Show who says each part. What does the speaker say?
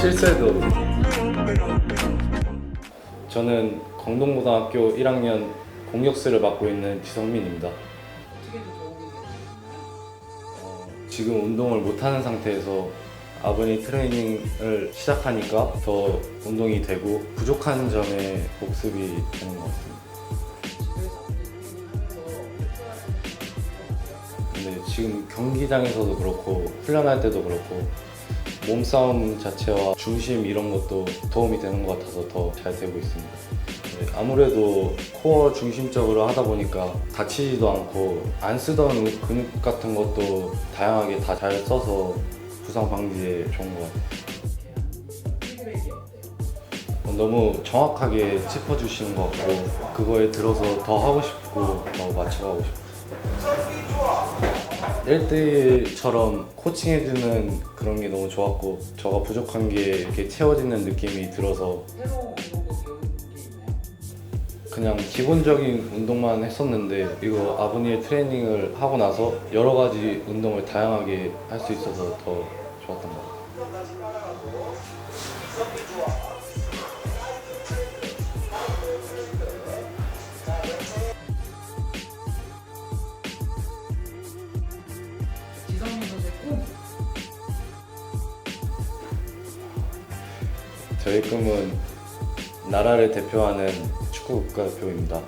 Speaker 1: 실수해도 저는 광동고등학교 1학년 공격수를 맡고 있는 지성민입니다. 어, 지금 운동을 못하는 상태에서 아버님 트레이닝을 시작하니까 더 운동이 되고 부족한 점에 복습이 되는 것 같습니다. 근데 지금 경기장에서도 그렇고 훈련할 때도 그렇고 몸싸움 자체와 중심 이런 것도 도움이 되는 것 같아서 더 잘 되고 있습니다. 네, 아무래도 코어 중심적으로 하다 보니까 다치지도 않고 안 쓰던 근육 같은 것도 다양하게 다 잘 써서 부상 방지에 좋은 것 같아요. 어, 너무 정확하게 짚어주시는 것 같고 그거에 들어서 더 하고 싶고 더 맞춰가고 싶어요. 1대1처럼 코칭해주는 그런 게 너무 좋았고 저가 부족한 게 이렇게 채워지는 느낌이 들어서? 그냥 기본적인 운동만 했었는데 이거 아버니의 트레이닝을 하고 나서 여러 가지 운동을 다양하게 할 수 있어서 더 좋았던 것 같아요. 저희 꿈은 나라를 대표하는 축구 국가대표입니다.